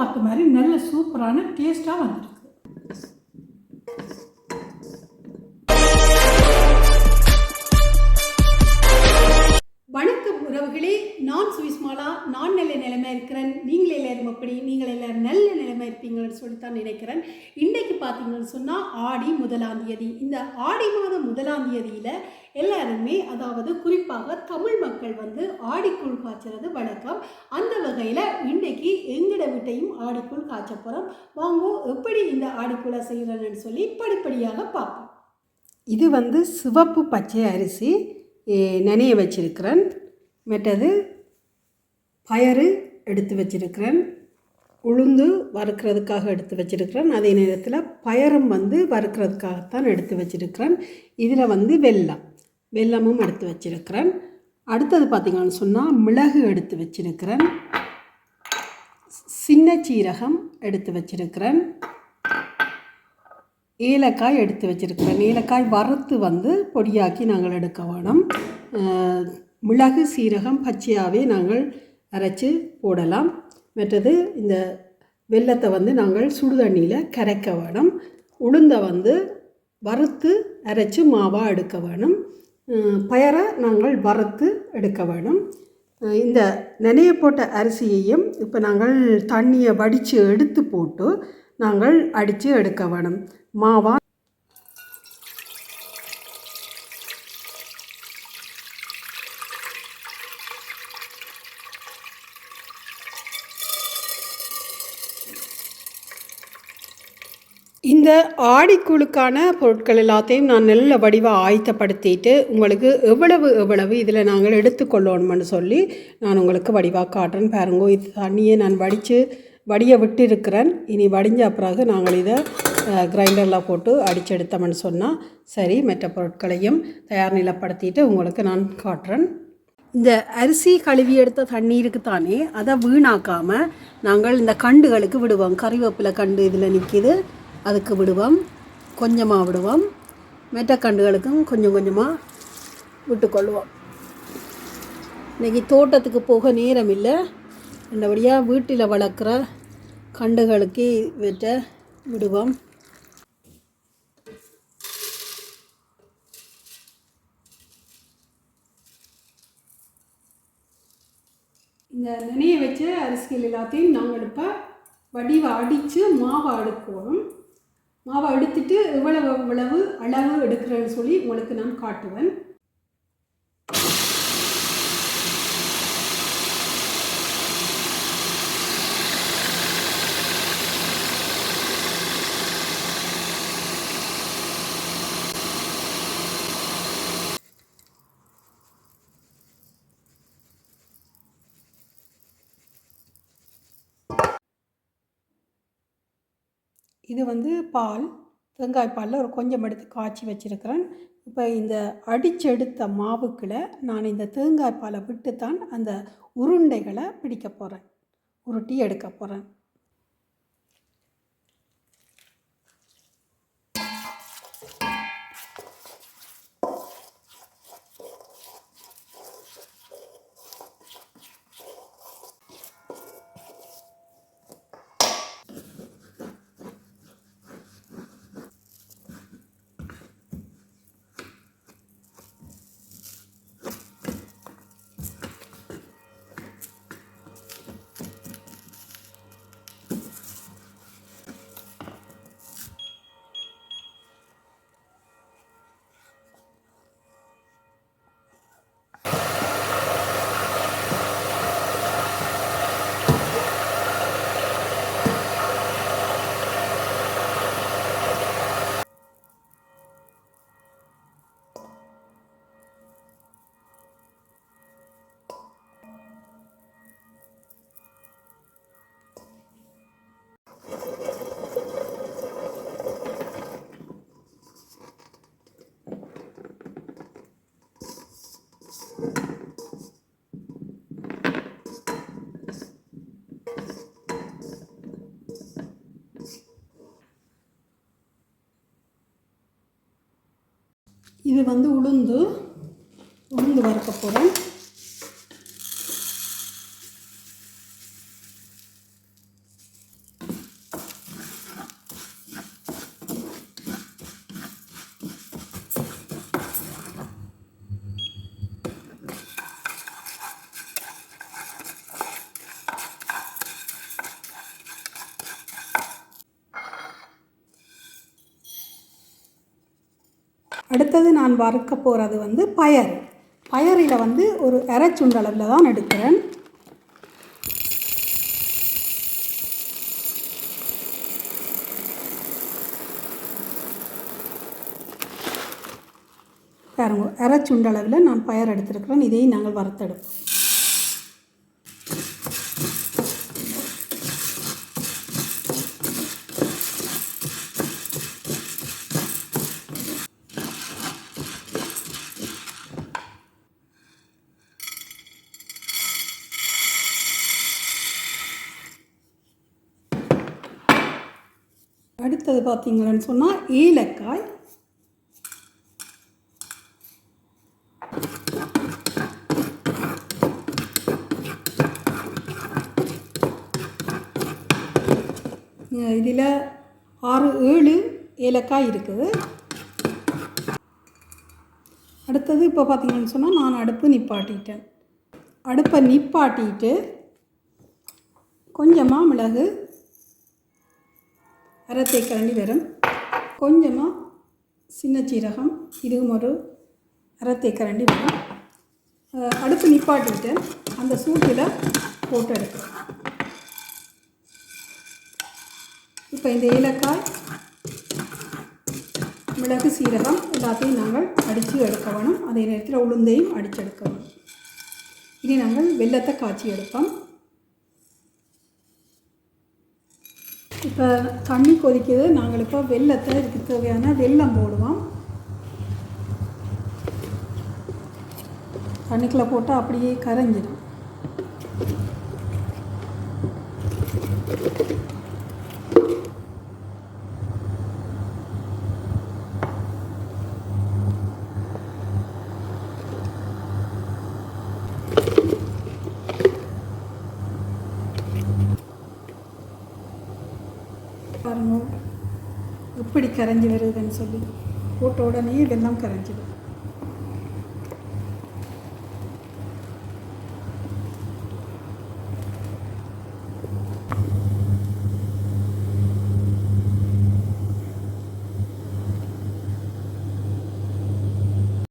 எதிர்பார்த்த மாதிரி நல்ல சூப்பரான டேஸ்ட்டாக வந்திருக்கு. நான் சுவிஸ்மாலா நான் நல்ல நிலைமை இருக்கிறேன் நீங்கள் எல்லாரும் அப்படி நீங்கள் எல்லாரும் நல்ல நிலைமை இருப்பீங்கன்னு சொல்லித்தான் நினைக்கிறேன். இன்றைக்கு பார்த்தீங்கன்னு சொன்னால் ஆடி முதலாம் தேதி. இந்த ஆடி மாதம் முதலாம் தேதியில் எல்லாருமே அதாவது குறிப்பாக தமிழ் மக்கள் வந்து ஆடிக்குள் காய்ச்சறது வழக்கம். அந்த வகையில் இன்றைக்கு எங்கட வீட்டையும் ஆடிக்குள் காய்ச்ச போகிறோம் வாங்கோ எப்படி இந்த ஆடிக்குள்ளை செய்கிறேன்னு சொல்லி படிப்படியாக பார்ப்போம். இது வந்து சிவப்பு பச்சை அரிசி நனைய வச்சிருக்கிறேன். மற்றது பயறு எடுத்து வச்சிருக்கிறேன். உளுந்து வறுக்கிறதுக்காக எடுத்து வச்சிருக்கிறேன். அதே நேரத்தில் பயரும் வந்து வறுக்கிறதுக்காகத்தான் எடுத்து வச்சிருக்கிறேன். இதில் வந்து வெல்லம் வெல்லமும் எடுத்து வச்சிருக்கிறேன். அடுத்தது பார்த்திங்கன்னு சொன்னால் மிளகு எடுத்து வச்சிருக்கிறேன். சின்ன சீரகம் எடுத்து வச்சிருக்கிறேன். ஏலக்காய் எடுத்து வச்சுருக்கிறேன். ஏலக்காய் வறுத்து வந்து பொடியாக்கி நாங்கள் எடுக்க வேணும். மிளகு சீரகம் பச்சையாகவே நாங்கள் அரைச்சி போடலாம். மற்றது இந்த வெல்லத்தை வந்து நாங்கள் சுடு தண்ணியில் கரைக்க வேணும். உளுந்தை வந்து வறுத்து அரைச்சி மாவாக எடுக்க வேணும். பயரை நாங்கள் வறுத்து எடுக்க வேணும். இந்த நினைய போட்ட அரிசியையும் இப்போ நாங்கள் தண்ணியை வடித்து எடுத்து போட்டு நாங்கள் அடித்து எடுக்க வேணும். மாவா இந்த ஆடிக்குழுக்கான பொருட்கள் எல்லாத்தையும் நான் நல்ல வடிவாக ஆயத்தப்படுத்திட்டு உங்களுக்கு எவ்வளவு எவ்வளவு இதில் நாங்கள் எடுத்துக்கொள்ளணும்னு சொல்லி நான் உங்களுக்கு வடிவாக காட்டுறேன். பாருங்கோ இது தண்ணியை நான் வடித்து வடிய விட்டு இருக்கிறேன் இனி வடிஞ்ச பிறகு நாங்கள் இதை கிரைண்டரில் போட்டு அடித்து சொன்னால் சரி மற்ற பொருட்களையும் தயார் நிலைப்படுத்திட்டு உங்களுக்கு நான் காட்டுறேன். இந்த அரிசி கழுவி எடுத்த தண்ணீருக்கு தானே அதை வீணாக்காமல் நாங்கள் இந்த கண்டுகளுக்கு விடுவோம். கறிவேப்பிலை கண்டு இதில் நிற்கிது அதுக்கு விடுவோம். கொஞ்சமாக விடுவோம். மெட்டக்கண்டுகளுக்கும் கொஞ்சம் கொஞ்சமாக விட்டுக்கொள்வோம். இன்றைக்கி தோட்டத்துக்கு போக நேரம் இல்லை நல்லபடியாக வீட்டில் வளர்க்குற கண்டுகளுக்கு வெட்ட விடுவோம். இந்த நினைய வச்ச அரிசிகள் எல்லாத்தையும் நாங்கள் இப்போ வடிவை அடித்து மாவை அடுக்கணும் மாவை எடுத்துட்டு எவ்வளவு எவ்வளவு அளவு எடுக்கிறேன்னு சொல்லி உங்களுக்கு நான் காட்டுவேன். இது வந்து பால் தேங்காய் பாலில் ஒரு கொஞ்சம் எடுத்து காய்ச்சி வச்சுருக்கிறேன். இப்போ இந்த அடிச்செடுத்த மாவுக்குள்ள நான் இந்த தேங்காய் பாலை விட்டு தான் அந்த உருண்டைகளை பிடிக்க போகிறேன் உருட்டி எடுக்க போகிறேன் இது வந்து உளுந்து உளுந்து வறுக்க போகிறேன் அடுத்தது நான் வறுக்க போகிறது வந்து பயறு. பயறில் வந்து ஒரு அரைச்சுண்டளவில் தான் எடுக்கிறேன். பாருங்க அரைச்சுண்டளவில் நான் பயர் எடுத்திருக்கிறேன். இதையும் நாங்கள் வறுத்தெடுப்போம் அடுத்தது பார்த்தீங்கன்னு சொன்னால் ஏலக்காய். இதில் ஆறு ஏழு ஏலக்காய் இருக்குது. அடுத்தது இப்போ பார்த்தீங்கன்னு சொன்னால் நான் அடுப்பு நிப்பாட்டிட்டேன். அடுப்பை நிப்பாட்டிட்டு கொஞ்சமாக மிளகு அரை தேக்கரண்டி வரும். கொஞ்சமாக சின்ன சீரகம் இதுவும் ஒரு அரை வரும். அஹ் அடுப்பு நிப்பாட்டிட்டு அந்த சூட்டில் போட்டு எடுக்கிறோம் இப்போ இந்த ஏலக்காய் மிளகு சீரகம் எல்லாத்தையும் நாங்கள் அடித்து எடுக்க வேணும். அதே நேரத்தில் உளுந்தையும் அடித்து எடுக்க வேணும். இனி நாங்கள் வெள்ளத்தை காய்ச்சி எடுப்போம். இப்போ தண்ணி கொதிக்குது. நாங்கள் இப்போ வெள்ளத்தை இதுக்கு தேவையான வெல்லம் போடுவோம். தண்ணிக்குள்ளே போட்டால் அப்படியே கரைஞ்சிடும் பாருங்க. எப்படி கரைஞ்சி வருதுன்னு சொல்லி. போட்ட உடனே வெள்ளம் கரைஞ்சிடும்.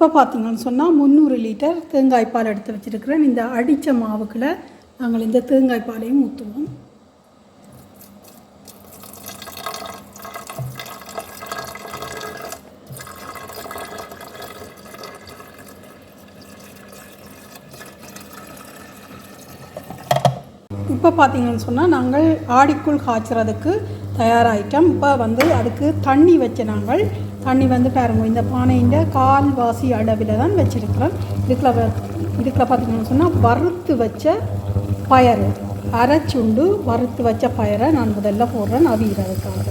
இப்போ பார்த்தீங்கன்னு சொன்னால் முந்நூறு லிட்டர் தேங்காய் பால் எடுத்து வச்சுருக்கிறேன். இந்த அடித்த மாவுக்கில் நாங்கள் இந்த தேங்காய் பாலையும் ஊற்றுவோம் இப்போ பார்த்தீங்கன்னு சொன்னால் நாங்கள் ஆடிக்குள் காய்ச்சறதுக்கு தயாராகிட்டோம் இப்போ வந்து அதுக்கு தண்ணி வச்ச நாங்கள் தண்ணி வந்து பாருங்க இந்த பானையின் கால்வாசி அளவில் தான் வச்சுருக்கிறோம். இதுக்குள்ள வ- இதுக்குள்ள பார்த்தீங்கன்னு சொன்னால் வறுத்து வச்ச பயறு அரைச்சுண்டு வறுத்து வச்ச பயரை நான் முதல்ல போடுறேன் அவிகிறதுக்காக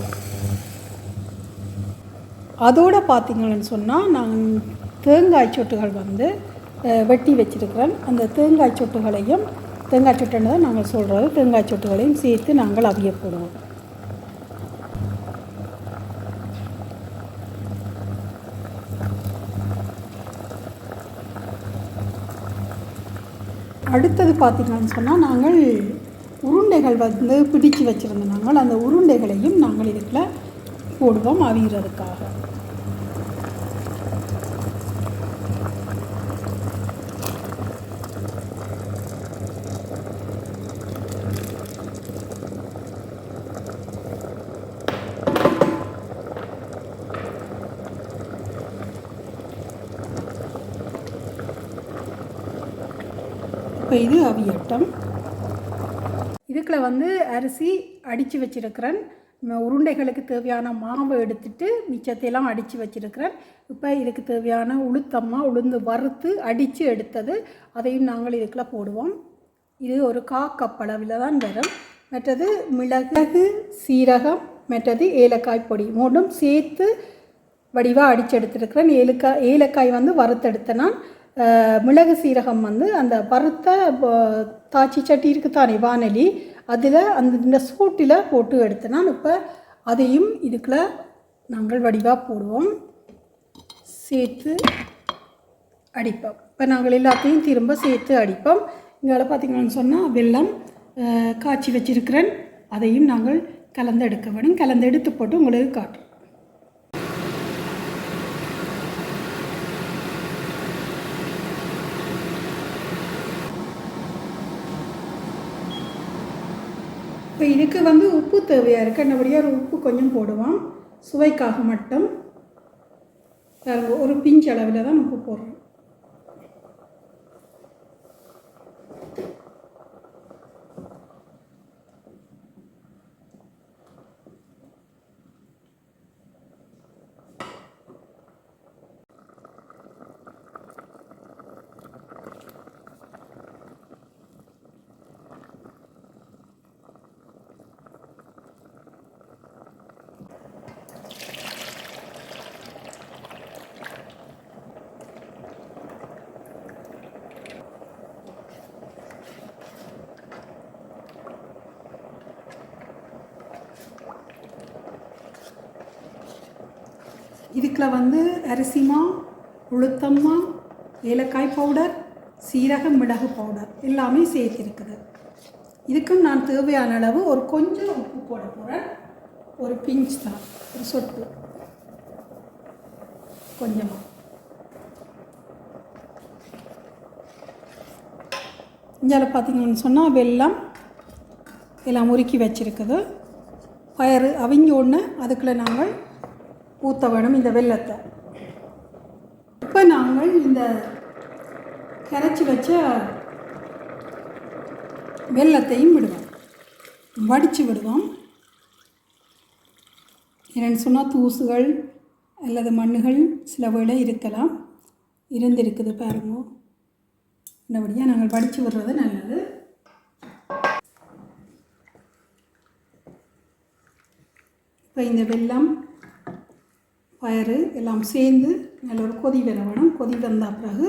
அதோட பார்த்தீங்கன்னு சொன்னால் நான் தேங்காய் சொட்டுகள் வந்து வெட்டி வச்சிருக்கிறேன். அந்த தேங்காய் சொட்டுகளையும் தேங்காய் சுட்டுன்னு தான் நாங்கள் சொல்கிறது தேங்காய் சொட்டுகளையும் சேர்த்து நாங்கள் அவிய போடுவோம். அடுத்தது பார்த்தீங்கன்னு சொன்னால் நாங்கள் உருண்டைகள் வந்து பிடிச்சு வச்சுருந்தோம் நாங்கள் அந்த உருண்டைகளையும் நாங்கள் இதுக்குள்ள போடுவோம் அவிகிறதுக்காக இப்போ இது அவியட்டம். இதுக்குள்ள வந்து அரிசி அடித்து வச்சிருக்கிறேன். உருண்டைகளுக்கு தேவையான மாவு எடுத்துட்டு மிச்சத்தையெல்லாம் அடித்து வச்சிருக்கிறேன். இப்போ இதுக்கு தேவையான உளுத்தம்மா உளுந்து வறுத்து அடித்து எடுத்தது. அதையும் நாங்கள் இதுக்குள்ள போடுவோம். இது ஒரு கா கப் அளவில் தான் வரும். மற்றது மிளகு சீரகம் மற்றது ஏலக்காய் பொடி மூணும் சேர்த்து வடிவாக அடித்து எடுத்துருக்கிறேன். ஏலக்காய் ஏலக்காய் வந்து வறுத்தெடுத்த நான். மிளகு சீரகம் வந்து அந்த பருத்த தாச்சி சட்டி இருக்குதானே வானலி அதில் அந்த இந்த சூட்டில் போட்டு எடுத்தேன் இப்போ அதையும் இதுக்குள்ள நாங்கள் வடிவாக போடுவோம். சேர்த்து அடிப்போம். இப்போ நாங்கள் எல்லாத்தையும் திரும்ப சேர்த்து அடிப்போம். இங்கே பார்த்திங்கன்னு சொன்னால் வெள்ளம் காய்ச்சி வச்சிருக்கிறேன். அதையும் நாங்கள் கலந்து எடுக்க வேணும். கலந்து எடுத்து போட்டு உங்களுக்கு காட்டுறோம். இப்போ இதுக்கு வந்து உப்பு தேவையாக இருக்குது என்னபடியாக ஒரு உப்பு கொஞ்சம் போடுவோம். சுவைக்காக மட்டும். ஒரு பிஞ்ச் அளவில் தான் உப்பு போடுறோம். இதுக்குள்ள வந்து அரிசிமா உளுத்தம்மா ஏலக்காய் பவுடர் சீரகம் மிளகு பவுடர் எல்லாமே சேர்த்திருக்குது. இதுக்கும் நான் தேவையான அளவு ஒரு கொஞ்சம் உப்பு போட போகிறேன் ஒரு பிஞ்ச் தான் ஒரு சொட்டு. கொஞ்சமாக இந்தியாவில் பார்த்தீங்கன்னு சொன்னால் வெல்லம் எல்லாம் முறுக்கி வச்சிருக்குது. பயறு அவிஞ்ச ஒன்று அதுக்குள்ளே நாங்கள் ஊற்ற வேணும் இந்த வெல்லத்தை இப்போ நாங்கள் இந்த கரைச்சி வச்ச வெல்லத்தையும் விடுவோம். வடித்து விடுவோம். என்னென்னு சொன்னால் தூசுகள் அல்லது மண்ணுகள் சில வேளை இருக்கலாம். இருந்திருக்குது பாருங்க. இந்தபடியாக நாங்கள் வடித்து விடுறது நல்லது. இப்போ இந்த வெல்லம் பயறு எல்லாம் சேர்ந்து நல்லா ஒரு கொதி வர வேணும். கொதி வந்த பிறகு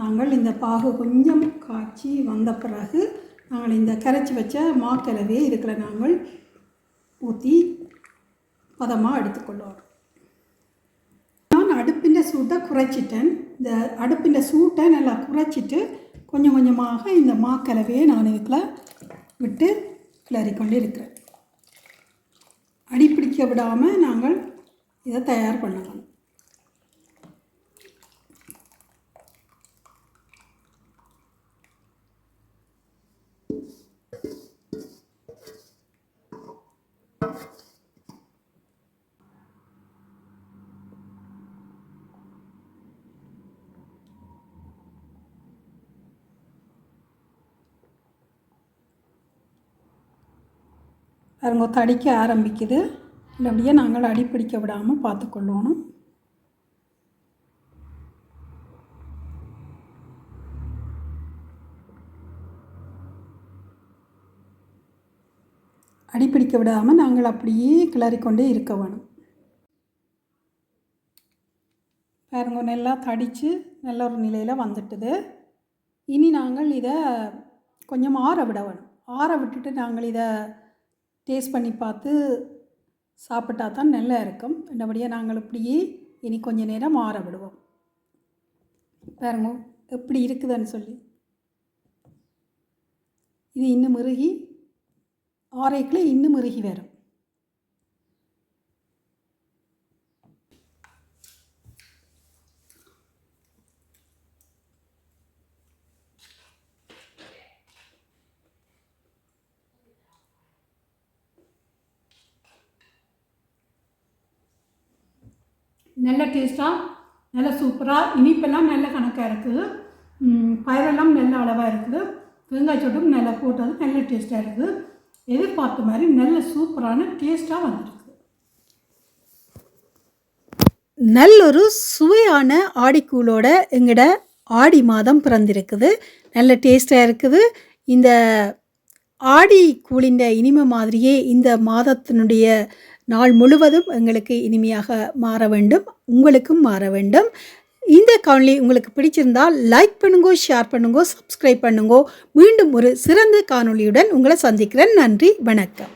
நாங்கள் இந்த பாகு கொஞ்சம் காய்ச்சி வந்த பிறகு நாங்கள் இந்த கரைச்சி வச்ச மாக்கிழவே இருக்கிற நாங்கள் ஊற்றி பதமாக எடுத்துக்கொள்வோம். நான் அடுப்பின் சூட்டை குறைச்சிட்டேன். இந்த அடுப்பின் சூட்டை நல்லா குறைச்சிட்டு கொஞ்சம் கொஞ்சமாக இந்த மாக்கிழவையை நான் இதுக்குள்ள விட்டு கிளறி கொண்டு இருக்கிறேன். அடிப்பிடிக்க விடாமல் நாங்கள் இதை தயார் பண்ணணும் பாருங்க தடிக்க ஆரம்பிக்குது. இல்லைபடியே நாங்கள் அடிப்பிடிக்க விடாமல் பார்த்துக்கொள்ளணும் அடிப்பிடிக்க விடாமல் நாங்கள் அப்படியே கிளறிக்கொண்டே இருக்க வேணும். பாருங்க நல்லா தடித்து நல்ல ஒரு நிலையில் வந்துட்டுது. இனி நாங்கள் இதை கொஞ்சம் ஆற விட வேணும். ஆற விட்டுட்டு நாங்கள் இதை டேஸ்ட் பண்ணி பார்த்து சாப்பிட்டா தான் நல்லா இருக்கும். என்னபடியாக நாங்கள் இப்படியே இனி கொஞ்ச நேரம் ஆற விடுவோம். பாருங்க எப்படி இருக்குதுன்னு சொல்லி. இது இன்னும் மிருகி ஆரைக்குள்ளே இன்னும் மிருகி வரும். நல்ல டேஸ்ட்டாக நல்ல சூப்பராக இனிப்பெல்லாம் நல்ல கணக்காக இருக்குது. பயிரெல்லாம் நல்ல அளவாக இருக்குது. தேங்காய் சொட்டும் நல்லா போட்டது நல்ல டேஸ்ட்டாக இருக்குது. எதிர்பார்த்த மாதிரி நல்ல சூப்பரான டேஸ்ட்டாக வந்திருக்கு. நல்லொரு சுவையான ஆடிக்கூலோட எங்கட ஆடி மாதம் பிறந்திருக்குது. நல்ல டேஸ்ட்டாக இருக்குது. இந்த ஆடி கூழின் இனிமை மாதிரியே இந்த மாதத்தினுடைய நாள் முழுவதும் எங்களுக்கு இனிமையாக மாற வேண்டும் உங்களுக்கும் மாற வேண்டும். இந்த காணொலி உங்களுக்கு பிடிச்சிருந்தால் லைக் பண்ணுங்கோ ஷேர் பண்ணுங்க சப்ஸ்கிரைப் பண்ணுங்கோ. மீண்டும் ஒரு சிறந்த காணொளியுடன் உங்களை சந்திக்கிறேன். நன்றி வணக்கம்.